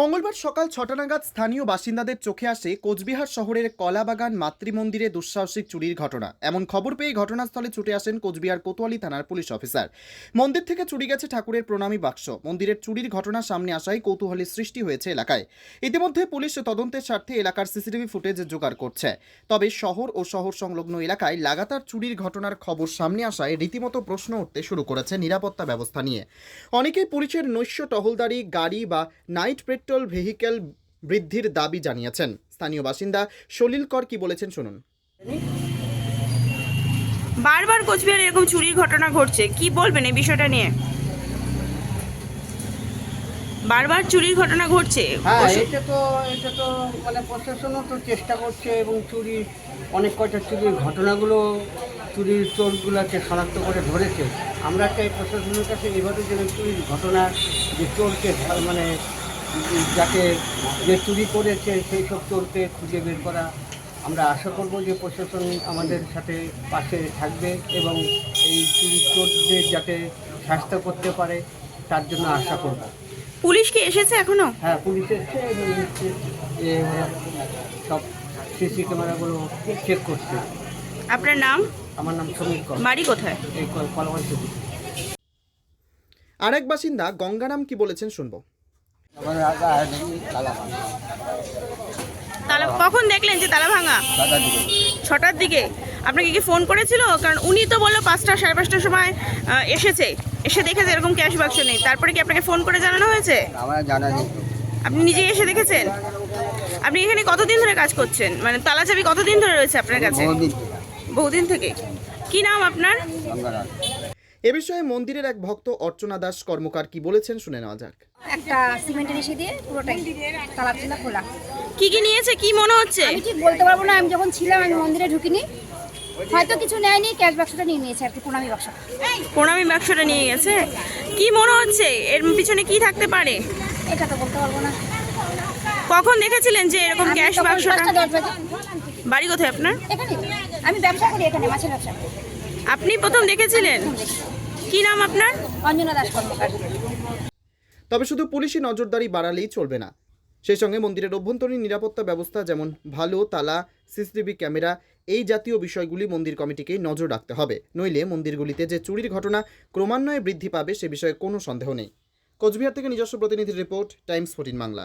মঙ্গলবার সকাল ছটা নাগাদ স্থানীয় বাসিন্দাদের চোখে আসে কোচবিহার শহরের কলাবাগান মাতৃমন্দিরে দুঃসাহসিক চুরির ঘটনা। এমন খবর পেয়ে ঘটনাস্থলে ছুটে আসেন কোচবিহার কোতোয়ালি থানার পুলিশ অফিসার। মন্দির থেকে চুরি গেছে ঠাকুরের প্রণামী বাক্স। মন্দিরের চুরির ঘটনা সামনে আসায় কৌতূহলের সৃষ্টি হয়েছে এলাকায়। ইতিমধ্যে পুলিশ তদন্তের স্বার্থে এলাকার সিসিটিভি ফুটেজ জোগাড় করছে। তবে শহর ও শহর সংলগ্ন এলাকায় লাগাতার চুরির ঘটনার খবর সামনে আসায় রীতিমতো প্রশ্ন উঠতে শুরু করেছে নিরাপত্তা ব্যবস্থা নিয়ে। অনেকেই পুলিশের নৈশ টহলদারি, গাড়ি বা নাইট পেট্রোল ভেহিকেল বৃদ্ধির দাবি জানিয়েছেন। স্থানীয় বাসিন্দা সলিল কর কি বলেছেন শুনুন। বারবার কোচবিহারে এরকম চুরির ঘটনা ঘটছে কি বলবেন এই বিষয়টা নিয়ে? বারবার চুরির ঘটনা ঘটছে। হ্যাঁ এটা তো এটা তো মানে প্রশাসনও তো চেষ্টা করছে এবং চুরি অনেক কয়টা চুরির ঘটনাগুলো চুরির চোরগুলোকে শনাক্ত করে ধরেছে। আমরা চাই প্রশাসনের কাছে এভাবে যেন চুরির ঘটনা যে চোরকে মানে যাকে যে চুরি করেছে সেই সব চোরকে খুঁজে বের করা। আমরা আশা করব যে প্রশাসন আমাদের সাথে পাশে থাকবে এবং এই চুরি চোরদের যাতে শাস্তি করতে পারে তার জন্য আশা করব। পুলিশ কি এসেছে এখনও? হ্যাঁ পুলিশ এসছে এবং যে সব সিসি ক্যামেরাগুলো চেক করছে। আপনার নাম? আমার নাম সমীর কর। বাড়ি কোথায়? এই ছবি আরেক বাসিন্দা গঙ্গারাম কি বলেছেন শুনব। তালা কখন দেখলেন যে তালা ভাঙা? ছটার দিকে। আপনাকে কি ফোন করেছিল? কারণ উনি তো বলল পাঁচটা সাড়ে পাঁচটার সময় এসেছে। এসে দেখেছে এরকম ক্যাশ বাক্স নেই। তারপরে কি আপনাকে ফোন করে জানানো হয়েছে? আমার জানা নেই। আপনি নিজেই এসে দেখেছেন? আপনি এখানে কতদিন ধরে কাজ করছেন? মানে তালা চাবি কতদিন ধরে রয়েছে আপনার কাছে? বহুদিন থেকে। থেকে। কি নাম আপনার? এ বিষয়ে মন্দিরের এক ভক্ত অর্চনা দাস কর্মকার কি বলেছেন শুনে নেওয়া যাক। একটা সিমেন্টের এসে দিয়ে পুরোটাই তালা ছিল খোলা। কি কি নিয়েছে? কি মনে হচ্ছে? আমি ঠিক বলতে পারব না আমি যখন ছিলাম আমি মন্দিরে ঢুকিনি। হয়তো কিছু নেয়নি ক্যাশ বাক্সটা নিয়ে নিয়েছে আর কি প্রণামী বাক্সটা প্রণামী বাক্সটা নিয়ে গেছে? কি মনে হচ্ছে? এর পিছনে কি থাকতে পারে? এটা তো বলতে পারব না। কখন দেখেছিলেন যে এরকম ক্যাশ বাক্সটা? বাড়ি কোথায় আপনার? এখানে। আমি ব্যবসা করি এখানে মাছের ব্যবসা। করি আপনি প্রথম দেখেছিলেন? কি নাম আপনার? অঞ্জনা দাস কর্মকার। তবে শুধু পুলিশি নজরদারি বাড়ালেই চলবে না। সেই সঙ্গে মন্দিরের অভ্যন্তরীণ নিরাপত্তা ব্যবস্থা যেমন ভালো তালা সিসিটিভি ক্যামেরা এই জাতীয় বিষয়গুলি মন্দির কমিটিকেই নজর রাখতে হবে। নইলে মন্দিরগুলিতে যে চুরির ঘটনা ক্রমান্বয়ে বৃদ্ধি পাবে সে বিষয়ে কোনো সন্দেহ নেই। কোচবিহার থেকে নিজস্ব প্রতিনিধির রিপোর্ট টাইমস ফোর্টিন বাংলা